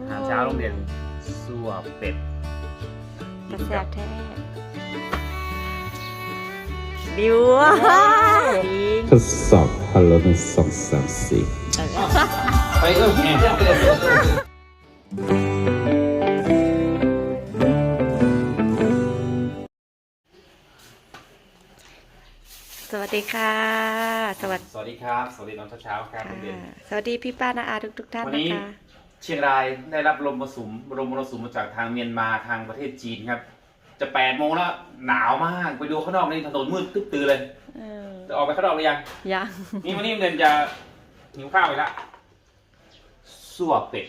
อาหารเช้าโรงเรียนสัวเป็ดกระแสบแท้บิวจริงทดสอบฮัลโหลหนึ่งสองสามสี่ไปเออแหมสวัสดีค่ะ สวัสดีสวัสดีครับ สวัสดีตอนเช้าๆครับโรงเรียนค่ะสวัสดีพี่ป้านาอาทุกทุกๆท่านวันนะนี้คะ เชียงรายได้รับลมมรสุมลมมรสุมมาจากทางเมียนมาทางประเทศจีนครับ จะแปดโมงแล้วหนาวมากไปดูข้างนอกนี่ถนนมืดตึ๊บตือเลยเออจะออกไปข้างนอกหรือยัง ยังนี่วันนี้เรียนจะหิวข้าวอีกแล้วสัวเป็ด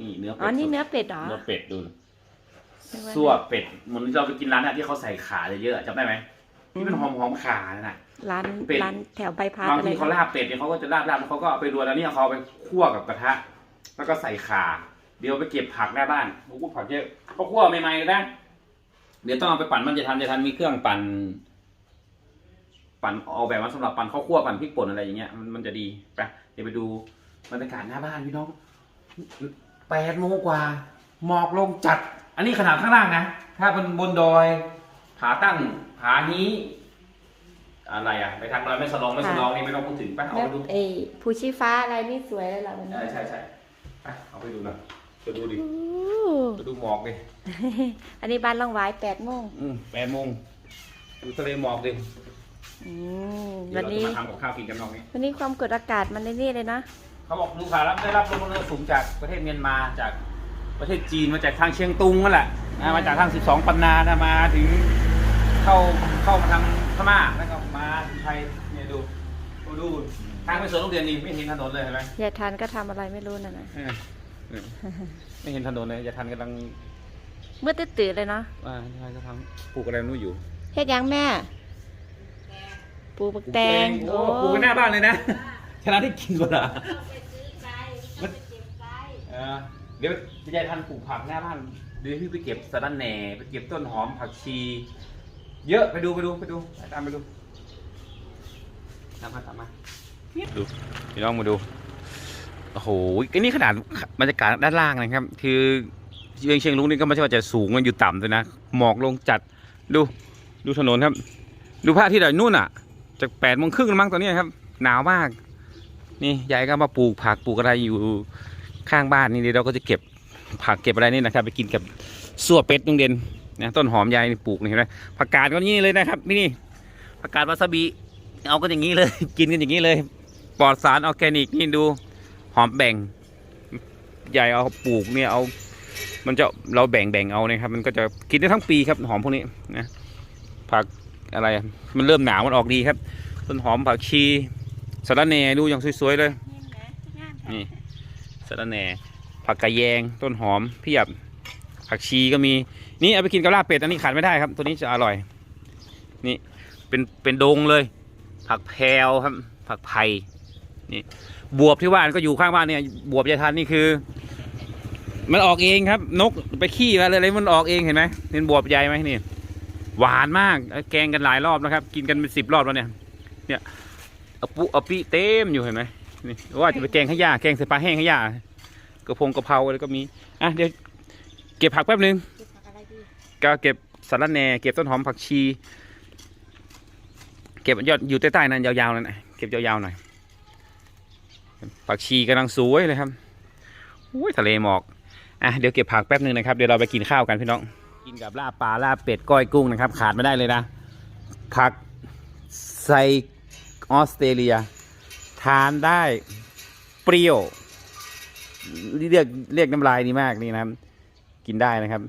นี่เนื้อเป็ดอ๋อนี่สดเนื้อเป็ดเหรอเนื้อเป็ดดูนึกาสัวเป็ดเหมือนที่เราไปกินร้านน่ะที่เขาใส่ขาเยอะๆจำได้ไหมที่มันหอมหอมๆขาน่ะนะร้านเป็ดร้านแถวใบายพัดบางอะไรทีเขาลาบเป็ดเนี่ยเขาก็จะลาบลาบแล้วเขาก็เอาไปรวนแล้วนี่เอาเขาเอาไปคั่วกับกระทะ แล้วก็ใส่ขาเดี๋ยวไปเก็บผักหน้าบ้านโอ้โหผักเยอะเขาคั่วใหม่ๆเลยนะเดี๋ยวต้องเอาไปปั่นมันจะทันจะทันมีเครื่องปั่น ปั่นเอาแบบว่าสำหรับปั่นข้าวคั่วปั่นพริกป่นอะไรอย่างเงี้ยมันมันจะดีไปเดี๋ยวไปดูบรรยากาศหน้าบ้านพี่น้องแปดโมงกว่าหมอกลงจัด อันนี้ขนาดข้างล่างนะ ถ้าเป็นบนดอย ผาตั้งผานี้ อะไรอะไปทางดอยไม่สลองไม่สลองนี่ไม่ต้องพูดถึงไปเอาแล้วไปดูเอ้ภูชีฟ้าอะไรนี่สวยเลยเหรอวันนี้ใช่ใช่ใช่ ไปเอาไปดูหน่อยจะดูดิอู้จะดูหมอกดิอันนี้บ้านล่องไว้แปดโมงอืมแปดโมงดูทะเลหมอกดิอืมเดี๋วัยวนเราจะนี้ มาทำกับข้าวกินกันนอกนี้ วันนี้ความกดอากาศมันในนี่เลยนะ เขาบอกลูกค้ารับได้รับลมมรสุมจากประเทศเมียนมาจากประเทศจีนมาจากทางเชียงตุงนั่นแหละนะมาจากทาง 12 ปันนานะมาถึงเข้าเข้ามาทางพม่าแล้วก็มาถึงไทยเนี่ยดูดูดูทางไปสวนโรงเรียนนี่ไม่เห็นถนนเลยเห็นไหมยายทันก็ทำอะไรไม่รู้น่ะนะ เออเออไม่เห็นถนนเลยจะทันกำลังเมื่อตื่นๆเลยเนาะอ่าใช่ก็ทำปลูกอะไรนู่นอยู่เฮ็ดยังแม่ปลูกบักแตงโอ้ปลูกไว้หน้าบ้านเลยนะชนะที่กินกว่าละมันเออเดี๋ยวจะยายทันปลูกผักหน้าบ้านเดี๋ยวพี่ไปเก็บสะระแหน่ไปเก็บต้นหอมผักชี เยอะไปดูไปดูไปดูตามไปดูตามมาตามมา ดูพี่น้องมาดู โอ้โหอ้นี่ขนาดบรรยากาศด้านล่างนะครับ คือเชียงเชียงลุงนี่ก็ไม่ใช่ว่าจะสูงมันอยู่ต่ำเลยนะ หมอกลงจัด ดู ดูถนนครับ ดูพระอาทิตย์อะนู่นอะ จากแปดโมงครึ่งมั้งตอนนี้ครับ หนาวมาก นี่ยายก็มาปลูกผักปลูกอะไรอยู่ข้างบ้านนี่เดี๋ยวเราก็จะเก็บผักเก็บอะไรนี่นะครับ ไปกินกับสัวเป็ดโรงเรียนนะต้นหอมยายปลูกนี่เห็นไหมผักกาดก็นี่เลยนะครับนี่นี่ผักกาดวาซาบิเอากันอย่างนี้เลย กินกันอย่างนี้เลย ปลอดสารออร์แกนิกนี่ดูหอมแบ่งยายเอาปลูกเนี่ยเอา มันจะเราแบ่งแบ่งเอานะครับ มันก็จะกินได้ทั้งปีครับหอมพวกนี้นะผักอะไรอะมันเริ่มหนาวมันออกดีครับต้นหอมผักชีสะระแหน่ดูอย่างสวยๆเลยนี่สะระแหน่ผักกระแยงต้นหอมเพียบผักชีก็มีนี่เอาไปกินกับลาบเป็ดอันนี้ขาดไม่ได้ครับ ตัวนี้จะอร่อย นี่เป็นเป็นดงเลย ผักแพรวครับ ผักไผ่ นี่บวบที่ว่าก็อยู่ข้างบ้านเนี่ย บวบยายทันนี่คือ มันออกเองครับ นกไปขี้อะไรอะไรมันออกเองเห็นไหมเห็นบวบใหญ่ไหมนี่ หวานมาก แกงกันหลายรอบนะครับ กินกันเป็นสิบรอบแล้วเนี่ย เนี่ยเอาปุเอาปีเต็มอยู่เห็นไหมนี่ว่าจะไปแกงข้าวย่าแกงใส่ปลาแห้งข้าวย่ากระพงกระเพราอะไรก็มีอะเดี๋ยวเก็บผักแป๊บนึงก็เก็บสาระแหน่เก็บต้นหอมผักชี เก็บยอดอยู่ใต้ๆนั้นยาวๆนั่นนะเก็บยาวๆหน่อย ผักชีกำลังสวยเลยครับอุ้ยทะเลหมอกอะเดี๋ยวเก็บผักแป๊บนึงนะครับเดี๋ยวเราไปกินข้าวกันพี่น้อง กินกับลาบปลาลาบเป็ดก้อยกุ้งนะครับ ขาดไม่ได้เลยนะผักไซออสเตรเลีย ทานได้เปรี้ยวเรียกเรียกน้ำลายดีมากนี่นะครับ กินได้นะครับ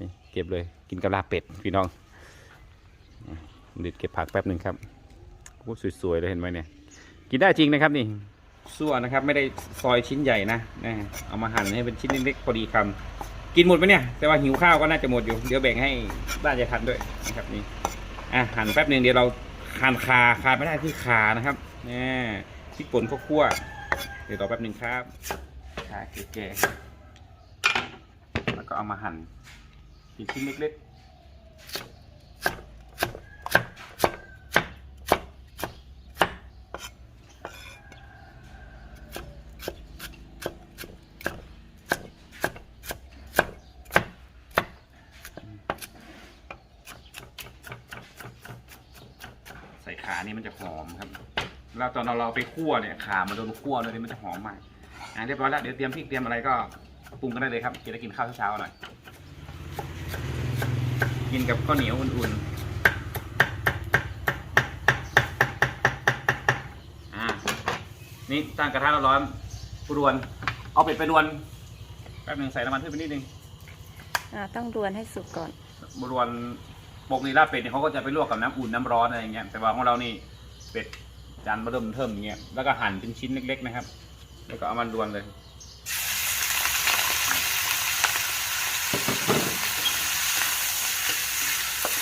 นี่เก็บเลยกินกับลาบเป็ดพี่น้องเด็ดเก็บผักแป๊บหนึ่งครับโอ้สวยๆเลยเห็นไหมเนี่ย กินได้จริงนะครับนี่ ซั่วนะครับ ไม่ได้ซอยชิ้นใหญ่นะนะเอามาหั่นให้เป็นชิ้นเล็กๆพอดีคำกินหมดไหมเนี่ย แต่ว่าหิวข้าวก็น่าจะหมดอยู่ เดี๋ยวแบ่งให้บ้านยายทันด้วยนะครับนี่อะหั่นแป๊บหนึ่งเดี๋ยวเราหั่นคาคาไม่ได้ที่ขานะครับนี่พริกป่นข้าวคั่วเดี๋ยวรอแป๊บหนึ่งครับคาแก่ๆแล้วก็เอามาหั่นเป็นชิ้นเล็กๆ น นี่มันจะหอมครับ แล้วตอนเราเราไปคั่วเนี่ยขามันโดนคั่วเลยนี่มันจะหอมมากอะเรียบร้อยแล้วเดี๋ยวเตรียมพริกเตรียมอะไรก็ปรุงกันได้เลยครับจะได้กินข้าวเช้าๆหน่อยกินกับข้าวเหนียวอุ่นๆอ่านี่ตั้งกระทะร้อนๆรวน เอาเป็ดไปรวนแป๊บหนึงใส่น้ำมันพืชไปนิดนึงอ่าต้องรวนให้สุกก่อนบรวนปกติลาบเป็ดเนี่ยเขาก็จะไปลวกกับน้ำอุ่นน้ำร้อนอะไรอย่างเงี้ยแต่ว่าของเรานี่เป็ด จานมาเริ่มเทิมอย่างเงี้ยแล้วก็หั่นเป็นชิ้นเล็ก ๆ นะครับ แล้วก็เอามันรวนเลย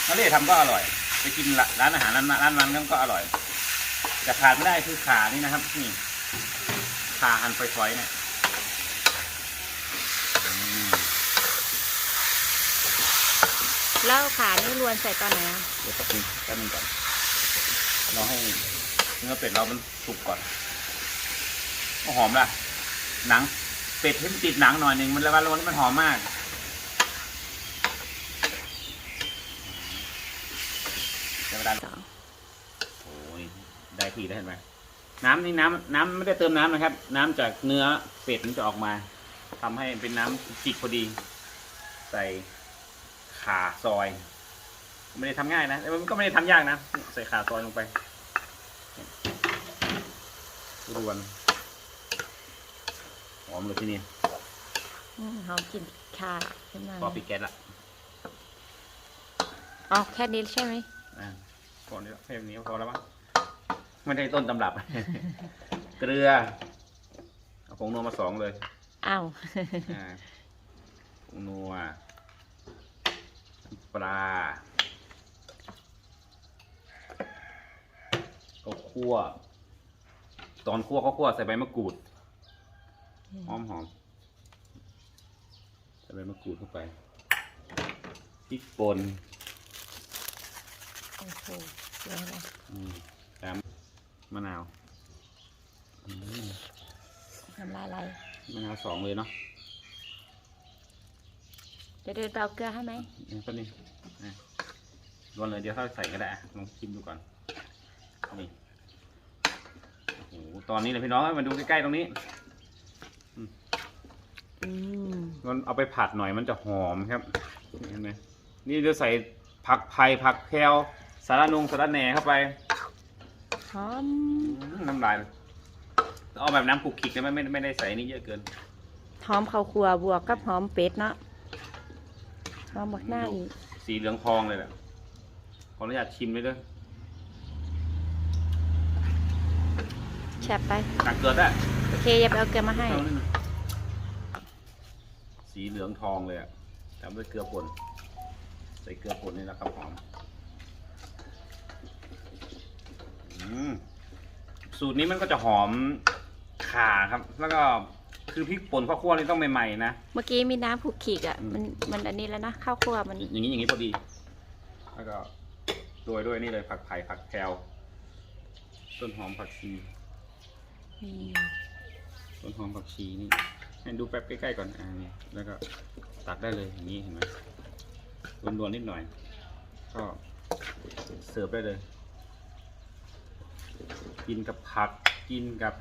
นาเล่ทำก็อร่อย ไปกินร้านอาหารร้านร้านนั้นก็อร่อยแต่ขาดไม่ได้คือขานี่นะครับ นี่ขาหั่นฝอยๆเนี่ยอืมแล้วขานี่รวนใส่ตอนไหนอะเดี๋ยวแป๊บนึงแป๊บนึงก่อนรอให้ เนื้อเป็ดเรามันสุกก่อนหอมละหนัง เป็ดให้มันติดหนังหน่อยหนึ่งมันล้ววันนี้มันหอมมากเดี๋ยวเวลาโอ้ยได้ที่แล้วเห็นไหมน้ำนี่น้ำน้ำไม่ได้เติมน้ำนะครับ น้ำจากเนื้อเป็ดมันจะออกมาทำให้เป็นน้ำจิกพอดี ใส่ขาซอย ไม่ได้ทำง่ายนะแต่มันก็ไม่ได้ทำยากนะ ใส่ขาซอยลงไป รวนหอมเลยที่นี่อืมหอมกลิ่นข่าขึ้นมาพอปิดแก๊สละอ๋อแค่นี้ใช่ไหมอ่าก่อนนี้แค่นี้ก็พอแล้วมั้งไม่ได้ต้นตำรับ เกลือเอาผงนัวมาสองเลยอ้าวอ่าผงนัวน้ำปลาก็คั่ว ตอนคั่วก็คั่วใส่ใบมะกรูดหอมหอมใส่ใบมะกรูดเข้าไปพริกป่นโอ้โหเดี๋ยวนะอืมตามมะนาวอืมทำลายอะไรมะนาวสองเลยเนาะจะเดินไปเอาเกลือให้ไหมเดี๋ยวแป๊บนึงอะรวนเลยเดี๋ยวถ้าใส่ก็ได้อะลองชิมดูก่อนนี่โอ้โหตอนนี้เลยพี่น้องมาดูใกล้ๆตรงนี้อืมมันเอาไปผัดหน่อยมันจะหอมครับเห็นไหมนี่จะใส่ผักไผ่ผักแพรวสาระนงสาระแหน่เข้าไปหอมอืมน้ำลายเลยเอาแบบน้ำคลุกคลิกนะไม่ไม่ไม่ได้ใส่นี่เยอะเกิน หอมข้าวคั่วบวกกับหอมเป็ดเนาะหอมบักหน้าอีก สีเหลืองทองเลยแหละขออนุญาตชิมเลยเด้อ แฉบไป ตักเกิดได้โอเคอย่าไปเอาเกลือมาให้ เอานิดหนึ่งสีเหลืองทองเลยอะทำด้วยเกลือป่น ใส่เกลือป่นนี่นะครับหอมอืมสูตรนี้มันก็จะหอมข่าครับ แล้วก็คือพริกป่นข้าวคั่วนี่ต้องใหม่ๆนะ เมื่อกี้มีน้ำผูกขีกอะอืมมันมันอันนี้แล้วนะข้าวคั่วมันอย่างนี้อย่างนี้พอดี แล้วก็โรยด้วยนี่เลยผักไผ่ผักแพรวต้นหอมผักชีอืม ต้นหอมผักชีนี่ให้ดูแป๊บใกล้ๆก่อนอ่านี่แล้วก็ตักได้เลยอย่างนี้เห็นไหมรวนๆนิดหน่อย ก็เสิร์ฟได้เลย กินกับผักกินกับ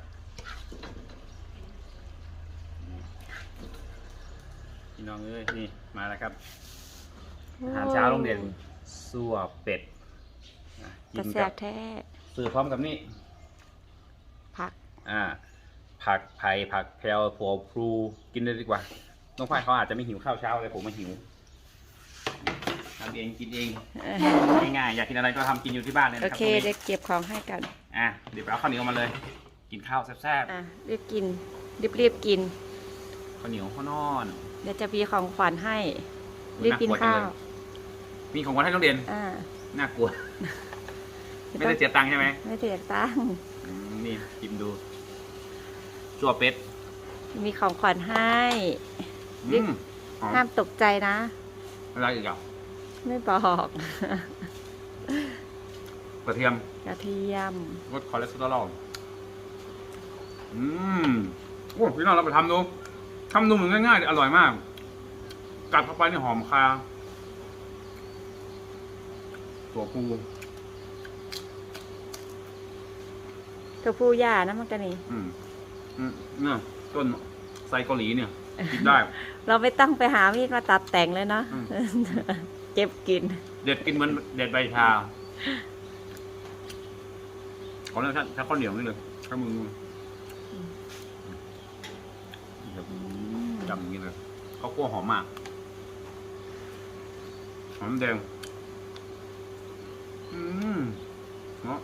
พี่น้องเอ้ยนี่มาแล้วครับอาหารเช้าโรงเรียนสัวเป็ดอะกิแต่นแซ่กับบแท้เสิร์ฟพร้อมกับนี่ผัก อ่า ผักไผ่ผักแพรวผัวพลูกินเลยดีกว่า น้องฝ้ายเขาอาจจะไม่หิวข้าวเช้าเลยผมมาหิวทำเองกินเองเออง่ายๆอยากกินอะไรก็ทำกินอยู่ที่บ้านเลยโอนะครับเคตรงนี้เดี๋ยวเก็บของให้กันอะเดี๋ยวไปเอาข้าวเหนียวมาเลย กินข้าวแซ่บอะรีบกินรีบรีบกิน ๆข้าวเหนียวข้าวนอน เดี๋ยวจะมีของขวัญให้อุ๊ยรีบกินน่ากลัวจังข้าเลวยมีของขวัญให้โรงเรียนอ่าน่ากลัว ไม่ได้เสียตังค์ใช่ไหมไม่เสียตังค์ อืมนี่กินดู จั่วเป็ดมีของขวัญให้ อืมหอมห้ามตกใจนะ อะไรอีกอะไม่บอกกระเทียมกระเทียม ลดคอเลสเตอรอลอืมโอ้พี่น้องเราไปทำดูทำดูเหมือนง่ายๆแต่อร่อยมาก กัดเข้าไปนี่หอมคา ตัวปูตัวผู้ย่านะมันก็นี่อืม อืมเนี่ยต้นไซเกาหลีเนี่ยกินได้ เราไม่ต้องไปหามีดมาตัดแต่งเลยเนาะ อืมเก็บกิน เด็ดกินเหมือนเด็ดใบชาขอเรื่องถ้าถ้าข้าวเหนียวนี่เลยถ้ามึงจำอย่างนี้เลยข้าวคั่วหอมมากหอมแดง อืมเนาะ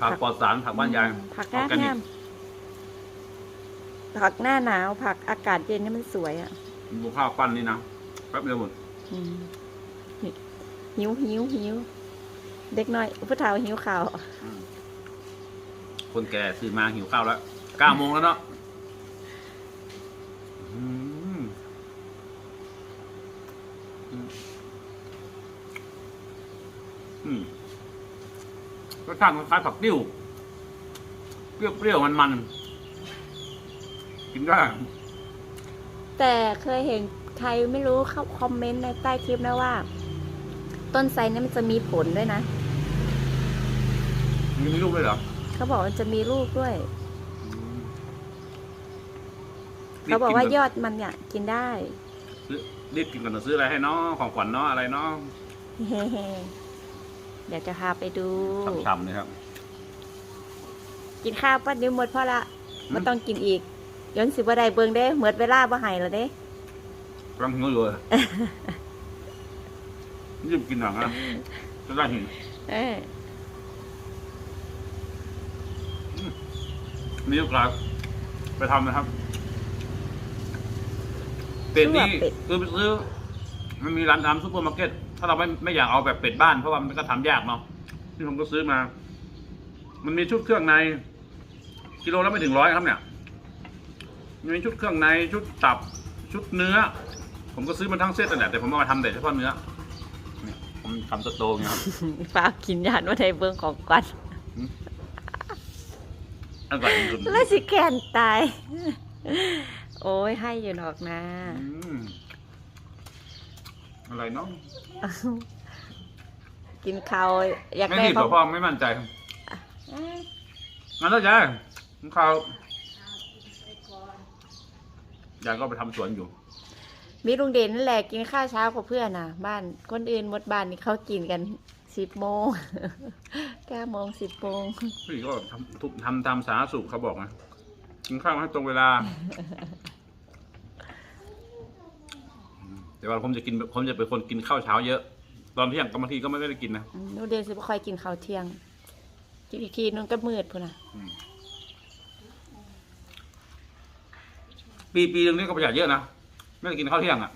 ผักปลอดสารผักบ้านยายผักหออน้าร์แกนิแห้กมผักหน้าหนาว ผักอากาศเย็นนี่มันสวยอะ ดูข้าวปั้นนี่นะแป๊บเดียวหมดอืมหิวหิวหิวเด็กน้อยผู้เฒ่าหิวข่าว อืมคนแก่ซื้อมาหิวข้าวแล้วเก้าโมงแล้วเนาะอืมอืมอืมรสชาติคล้ายๆผักติ้ว เปรี้ยวๆมันๆกินได้แต่เคยเห็นใครไม่รู้เข้าคอมเมนต์ในใต้คลิปนะว่า ต้นไทรเนี่ยมันจะมีผลด้วยนะ มีลูกด้วยเหรอเขาบอกมันจะมีลูกด้วยอืมเขาบอกว่ายอดมันเนี่ยกินได้ซื้อรีบกินก่อนเถอะซื้ออะไรให้น้องของขวัญเนาะอะไรเนาะ เฮ้เดี๋ยวจะพาไปดู ฉ่ำๆเลยครับ กินข้าวป้านิ้วหมดพอละอืม ไม่ต้องกินอีกย้อนสิบ่ได้เบิ่งเด้เหมือดเวลาบ่ให้แล้วเด้กำลังหิวอยู่เลย รีบกินหนังนะจะได้เห็นเออมีโอกาสไปทำนะครับเป็ดนี่คือไปซื้อมันมีร้านทำซุปเปอร์มาร์เก็ตถ้าเราไม่ไม่อยากเอาแบบเป็ดบ้านเพราะว่ามันก็ทำยากเนาะที่ผมก็ซื้อมา มันมีชุดเครื่องใน กิโลละไม่ถึงร้อยครับเนี่ยมีชุดเครื่องในชุดตับชุดเนื้อ ผมก็ซื้อมาทั้งเซตนั่นแหละแต่ผมเอามาทำแต่เฉพาะเนื้อเนี่ยผมทำสโตงครับฝากกินยานว่าได้เบิ่งของกันอร่อยจริงๆแล้วสิแกนตาย โอ้ยให้อยู่ดอกนะอืมอะไรเนาะ กินข้าวอยากไม่ได้รีบหรเขาอกพ่อไม่มั่นใจงั้นแล้วยายของเขายายก็ไปทำสวนอยู่ มีลุงเด่นนั่นแหละกินข้าวเช้ากับเพื่อนน่ะ บ้านคนอื่นหมดบ้านนี่เขากินกันสิบโมงเก้าโมงสิบโมงพี่ก็ทำทุกทำตามสาธารณสุขเขาบอกนะกินข้าวให้ตรงเวลาอืม แต่ว่าผมจะกินผมจะเป็นคนกินข้าวเช้าเยอะ ตอนเที่ยงก็บางทีก็ไม่ได้กินนะอืมลุงเด่นสิบ่ค่อยกินข้าวเที่ยงกินอีกทีนึงก็มืดพุ่นน่ะอืมปีปีหนึงนี่ก็ประหยัดเยอะนะไม่ได้กินข้าวเที่ยงอะ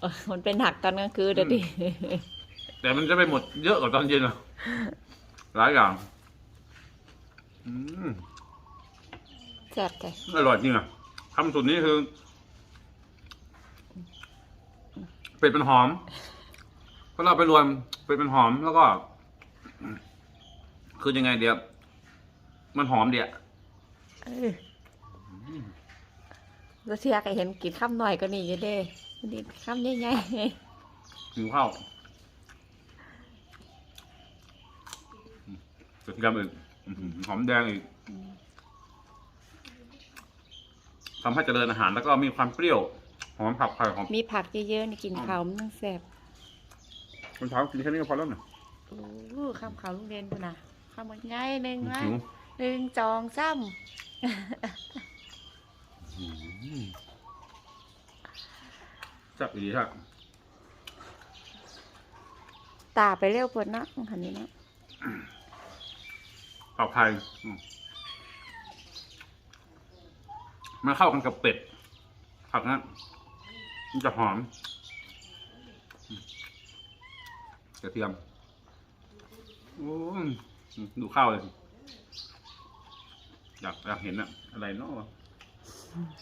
เออมันเป็นหนักตอนกลางคืนเดี๋ยวดิแต่มันจะไปหมดเยอะกว่าตอนเย็นอะหลายอย่างอืมแซ่บใจอร่อยจริงอะทำสูตรนี้คือ เป็ดมันหอมพอเราไปรวมเป็ดมันหอมแล้วก็ คือยังไงเดียวมันหอมเดียวเออแล้วเทียก็เห็นกินข้ามหน่อยก็นี่อยู่เด้นี่ข้ามใหญ่หิวข้าวกระเทียมอีกอื้อหือหอมแดงอีกทำให้เจริญอาหารแล้วก็มีความเปรี้ยว หอมผักไผ่หอมๆมีผักเยอะๆนี่กินข้าวมันต้องแซ่บคนเช้ากินแค่นี้ก็พอแล้วนะโอ้ข้ามข้าวลุงเด่นพุ่นน่ะข้ามมันง่ายหนึ่งนะหิวหนึ่งจองซ้ำจับดีครับตาไปเร็วพุ่นเนาะคันนี้เนาะผักไผ่อืมมันเข้ากันกับเป็ดผักนั้น มันจะหอมอืมกระเทียมโอ้ยดูข้าวเลยอยากอยากเห็นอะอะไรเนาะ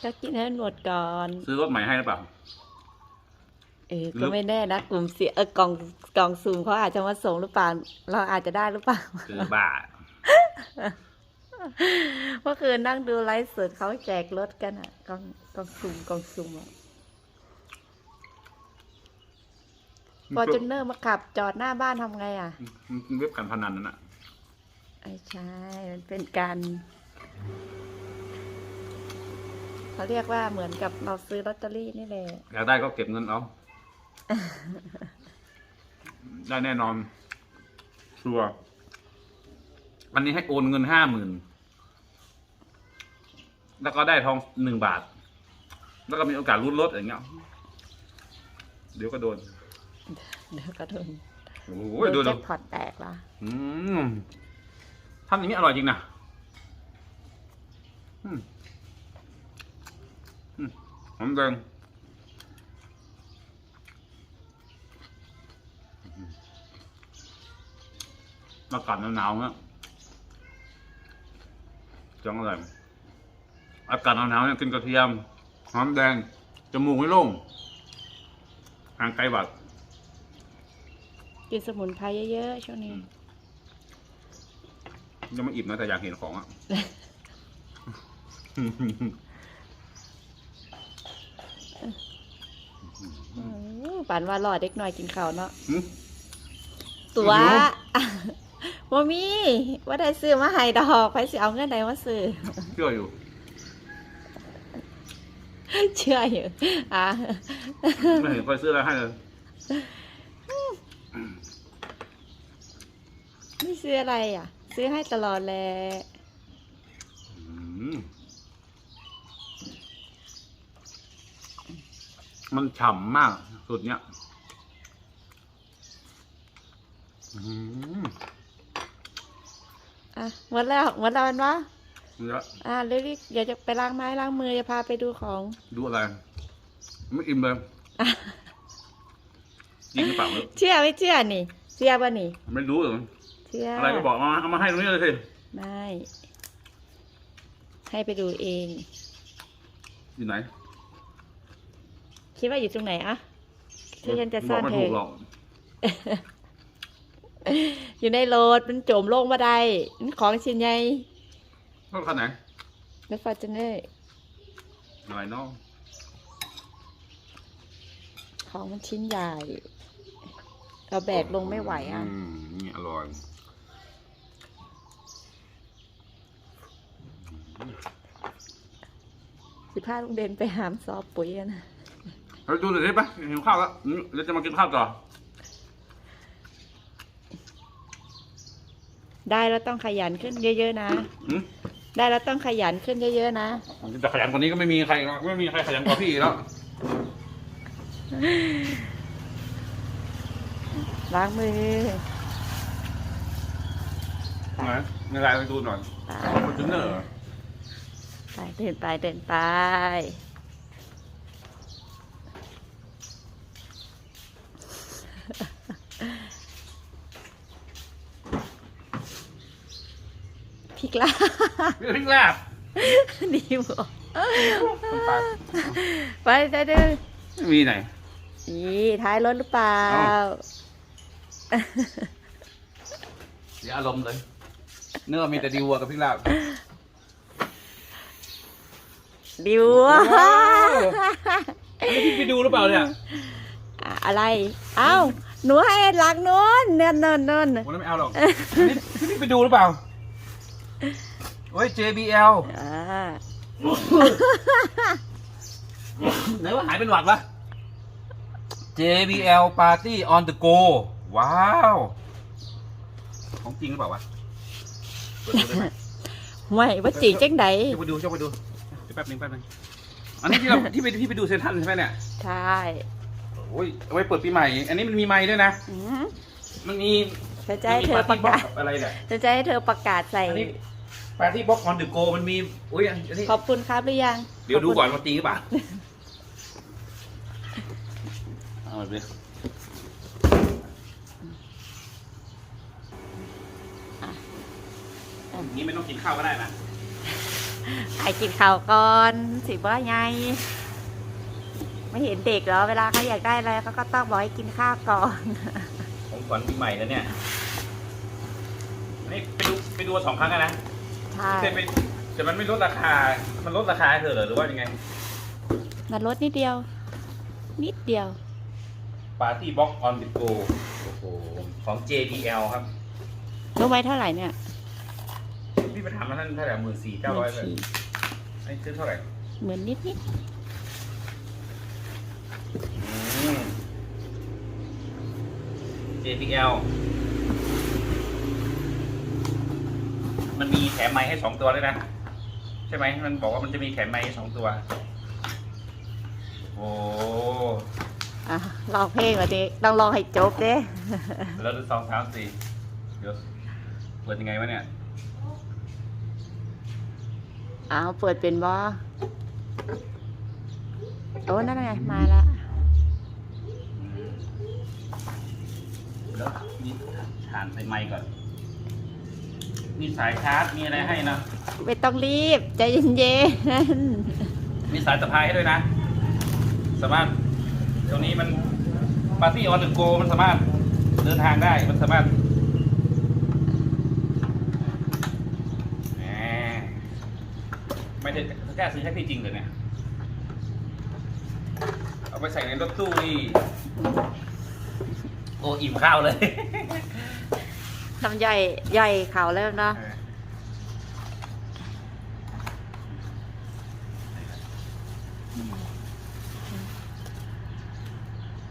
ก็กินให้หมดก่อน ซื้อรถใหม่ให้หรือเปล่า เออหรืก็อไม่แน่นะกลุ่มเสียเออกล่องกล่องซูมเขาอาจจะมาส่งหรือเปล่า เราอาจจะได้หรือเปล่าคือบ้าเมื่อคืนนั่งดูไลฟ์สดเขาแจกรถกันอะกล่องกล่องซูมกล่องซูมอะ ฟอร์จูเนอร์มาขับจอดหน้าบ้านทำไงอะ มันเว็บการพนันนั่นน่ะไม่ใช่ มันเป็นการเขาเรียกว่าเหมือนกับเราซื้อลอตเตอรี่นี่แหละอยากได้ก็เก็บเงินเอาได้แน่นอนชัวร์อันนี้ให้โอนเงินห้าหมื่นแล้วก็ได้ทองหนึ่งบาท แล้วก็มีโอกาสลุ้นรถอย่างเงี้ยเดี๋ยวก็โดน เดี๋ยวก็โดนโอ้ยโดดูนดูแจ็คพอตแตกละอืมทำอย่างนี้อร่อยจริงนะอืมอืมหอมแดงอากาศหนาวๆเนี่ยจังอะไรอากาศหนาวๆเนี่ยกินกระเทียมหอมแดงจมูกไม่โล่งห่างไกลบัด กินสมุนไพรเยอะๆช่วงนี้ ยังไม่อิ่มนะแต่อยากเห็นของอะอืมปันว่ารอเด็กหน่อยกินข้าวเนาะหึ ตัวหิว ว่ามีว่าได้ซื้อมาให้ดอกไปสิเอาเงินใดมาซื้อ เชื่ออยู่ เชื่ออยู่อะไม่เห็นคอยซื้ออะไรให้เลย นี่ ซื้ออะไรอะ ซื้อให้ตลอดแหละอืมมันฉ่ำมากสุดเนี้ยอืมอะหมดแล้วหมดแล้วอันวะเนื้ออะเรีบๆอย่าจะไปล้างไม้ล้างมือจะพาไปดูของ ดูอะไร ไม่อิ่มเลยจริงหรือเปล่าไม่รู้เชื่อไม่เชื่อนี่ เชื่อป่ะนี่ ไม่รู้เหรอ เชื่ออะไรก็บอกมาเอามาให้ตรงนี้เลยสิไม่ ให้ไปดูเอง อยู่ไหนคิดว่าอยู่ตรงไหนอะที่ฉันจะซ่อนบอกไม่เธถูอกหรอกอยู่ในโรถมันโจมลงมาได้มันของชิ้นใหญ่รถคันไหนรถฟอร์จูเนอร์อะไรเนาะของมันชิ้นใหญ่ เราแบกลงไม่ไหวอะอืมนี่อร่อย สิพาลุงเดนไปหามซอปุ๋ยกันนะเราดูหน่อยได้ปะหิวข้าวแล้วอืมเราจะมากินข้าวต่อได้แล้วต้องขยันขึ้นเยอะ ๆ นะ อืมได้แล้วต้องขยันขึ้นเยอะๆนะจะขยันกว่านี้ก็ไม่มีใครหรอกไม่มีใครขยันกว่าพี่แล้ว ล้างมือไหนในไลน์ไปดูหน่อยไปคอนเทนเนอร์เหรอ ไปเดินไปเดินไป พริกลาพี่พริกลาบดีบ่คนตายไปได้เด้อไม่มีไหนนี่ท้ายรถหรือเปล่าเอ้าเสียอารมณ์เลย เนื้อมีแต่ดีวัวกับพริกลาบ ดิวอันนี้พี่ไปดูหรือเปล่าเนี่ยอะอะไร เอ้าหนูให้หลักนู้นเนินเนินเนินผมไม่เอาหรอกอันนี้พี่ไปดูหรือเปล่าโอ้ย JBL อ่าไหนว่าหายเป็นหวัดวะ JBL Party on the go ว้าว ของจริงหรือเปล่าวะเปิดดูได้ไหมไม่ว่าจีจังไดเจ้าไปดูเจ้าไปดูเดี๋ยว แป๊บนึงแป๊บนึงอันนี้ที่เรา ที่ไปที่ไปดูเซนทรันใช่ไหมเนี่ยใช่โอ้ยเอาไว้เปิดปีใหม่ อันนี้มันมีไม้ด้วยนะ อืมมันมีจะจะให้เธอประกาศอะไรเนี่ย จะจะให้เธอประกาศใส่อันนี้ปาร์ตี้บ็อกออนเดอะโกมันมีอุ้ยอันนี้ขอบคุณครับหรือยังเดี๋ยวดูขบคุณก่อนว่าจริงหรือเปล่าเอาไปเลยอย่างนี้ไม่ต้องกินข้าวก็ได้นะ ไอ้กินข้าวก่อนสิว่าไงไม่เห็นเด็กเหรอเวลาเขาอยากได้อะไรเขาก็ต้องบอกให้กินข้าวก่อนผมก่อนปีใหม่แล้วเนี่ยอันนี้ไปดูไปดูสองครั้งอะนะใช่แต่ไปแต่มันไม่ลดราคา มันลดราคาให้เธอเหรอหรือว่ายังไง มันลดนิดเดียว นิดเดียว Party Box on the go โอ้โหของ JBL ครับรู้ไว้เท่าไหร่เนี่ยพี่ ไปถามมาท่านเท่าไหร่หมื่นสี่เก้าร้อยเลยอันนี้ซื้อเท่าไหร่เหมือนนิดนิดอืม JBL มันมีแถมไม้ให้สองตัวด้วยนะ ใช่ไหมมันบอกว่ามันจะมีแถมไม้ให้สองตัว โอ้อะลองเพลงวันนี้ต้องลองให้จบเด้ แล้วดูสองสามสี่เดี๋ยวเปิดยังไงวะเนี่ย อ้าวเปิดเป็นบ่โอ้นั่นไงมาละแล้วมีฐานใส่ไม้ก่อน มีสายชาร์จ มีอะไรให้นะ ไม่ต้องรีบ ใจเย็นมีสายสะพายให้ด้วยนะ สามารถตรงนี้มันปาร์ตี้ออนเดอะโกมันสามารถเดินทางได้ มันสามารถแหม ไม่ได้แค่ซื้อให้พี่จริงเลยเนี่ย เอาไปใส่ในรถตู้นี่ โอ้อิ่มข้าวเลยๆทำใหญ่ใหญ่เข่าแล้วเนาะ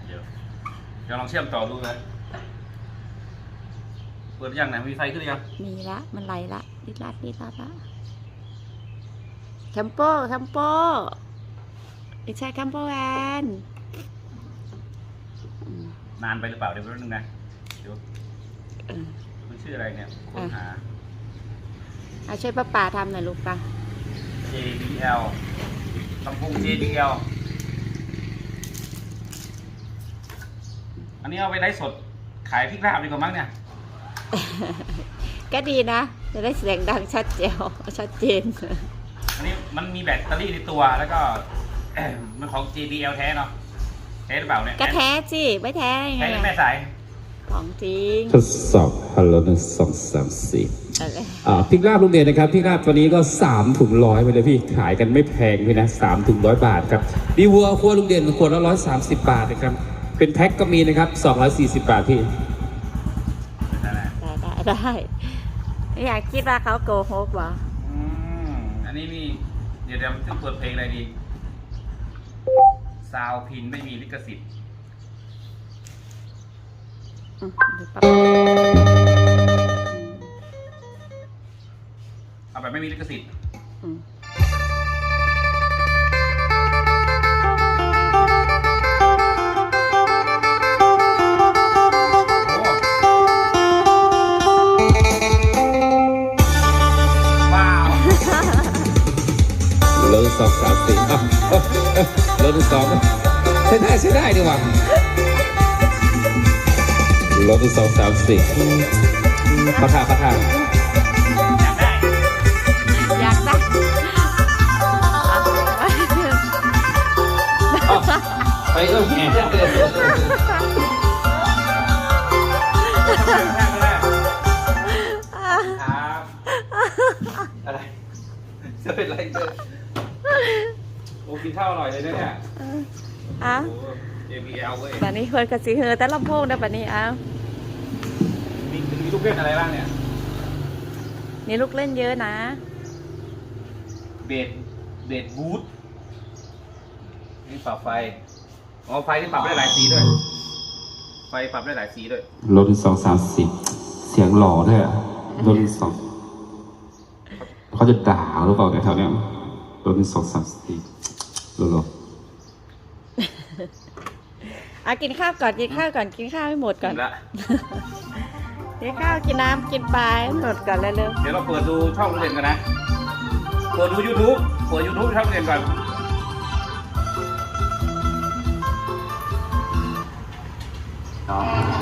เดี๋ยวเดี๋ยวลองเชื่อมต่อดูเลยเปิดหรือยังไหนมีไฟขึ้นหรือยัง มีละ มันไหลละดิดลัดดิดลัดละแคมโปแคมโปไม่ใช่แคมโปแวนอืมนานไปหรือเปล่าเดี๋ยวแป๊บนึงนะเดี๋ยวเออมันชื่ออะไรเนี่ยค้นหาเอาช่วยป้าป่าทำหน่อยลูกป่ะ JBL ลำโพง JBL อันนี้เอาไปไลฟ์สดขายพริกลาบดีกว่ามั้งเนี่ย ก็ดีนะ จะได้เสียงดังชัดเจวชัดเจน อันนี้มันมีแบตเตอรี่ในตัวแล้วก็มันของ JBL แท้เนาะแท้หรือเปล่าเนี่ยก็แท้สิไม่แท้ยังไงแท้ยังล่ะแม่สาย ของจริงทดสอบฮัลโหลหนึ่งสองสามสี่อะไรอ่าพริกลาบลุงเด่นนะครับพริกลาบตัวนี้ก็สามถุงร้อยไปเลยพี่ขายกันไม่แพงพี่นะสามถุงร้อยบาทครับดีวัวครัวลุงเด่นขวดละร้อยสามสิบบาทนะครับเป็นแพ็คก็มีนะครับสองร้อยสี่สิบบาทพี่นั่นแหละได้ได้ได้ไม่อยากคิดว่าเขาโกหกเหร ออืมอันนี้มีเดี๋ยวเดี๋ยวจะเปิดเพลงอะไรดีซาวพินไม่มีลิขสิทธิ์อืมดูปั๊บเอาแบบไม่มีลิขสิทธิ์ สองสามสี่อะเอ้ยเอ้ยโลหนึ่งสองใช้ได้ใช้ได้ดีกว่าโลหนึ่สองสามสี่ประทาประทาอยากได้อยากได้เอาไปเออแหมครับอะไรจะเป็นไรเจอ โอ้กินข้าวอร่อยเลยนะเนี่ยอะโอ้ JBL เว้ยตอนนี้คนกระสีเฮอแต่ลำโพงนะปะนี้อ้าว มีมีลูกเล่นอะไรบ้างเนี่ย นี่ลูกเล่นเยอะนะ เบดเบดบูทนี่ปรับไฟ อ๋อไฟนี่ปรับได้หลายสีด้วย ไฟปรับได้หลายสีด้วยโลหนึ่งสองสามสี่เสียงหล่อด้วยอะโลหนึ่งสองเขาจะด่าหรือเปล่าเนี่ยแถวเนี้ย โลหนึ่งสองสามสี่โลโลอะกินข้าวก่อนกินข้าวก่อนกินข้าวให้หมดก่อน ละกินข้าวกินน้ำกินปลาให้หมดก่อนเร็วเดี๋ยวเราเปิดดูช่องโรงเรียนกันนะ เปิดดู YouTube เปิด YouTube ช่องโรงเรียนก่อน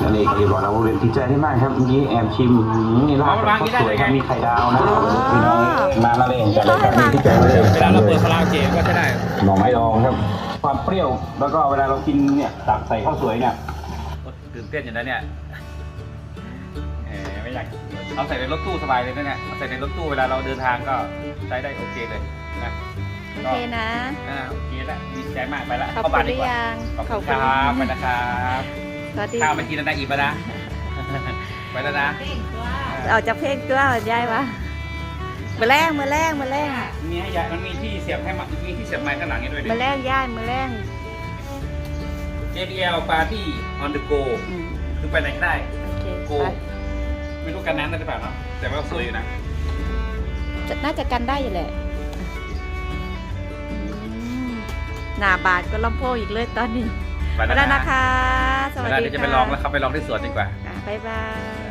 นั่นเองที่บอกเราว่าเรียนติดใจได้มากครับเมื่อกี้แอบชิมอืมนี่ราดแบบสวยครับมีไข่ดาวนะครับพี่น้องมาละเลยจัดเลยครับนี่ที่ใจมาเลยเวลาเราเปิดคาราโอเกะก็ใช้ได้หน่อไม้ดองครับ ความเปรี้ยวแล้วก็เวลาเรากินเนี่ยตักใส่ข้าวสวยเนี่ยตื่นเต้นอยู่นะเนี่ยแหมไม่อยากเอาใส่ในรถตู้สบายเลยนะเนี่ยเอาใส่ในรถตู้เวลาเราเดินทางก็ใช้ได้โอเคเลยนะโอเคนะอ่าโอเคแล้วดีใจมากไปละขอบเข้าคุบ้าณนหดีรืกอว่ายังขอบคุณครับไปนะครับ สวัสดีข้าวไม่กินแล้วนะอีกปะนะไปแล้วนะออกจากเพลงตัวใหญ่ปะมือแรงมือแรงมือแรงมีให้ยายมันมีที่เสียบให้มามีที่เสียบไม้ข้างหลังให้ด้วยดิมือแรงย่ายมือแรง JBL Party on the go อืมคือไปไหนก็ได้โอเคโกไปไม่รู้กันน้ำได้หรือเปล่าเนาะแต่ว่าสวยอยู่นะจะน่าจะกันได้อยู่แหละอืมหน้าบาทก็ลำโพงอีกเลยตอนนี้ ไปไปแล้วนะคะสไปวัสแล้วดีเดี๋ยวจะค่ะไปลองแล้วครับไปลองที่สวนดีกว่า อะบ๊ายบาย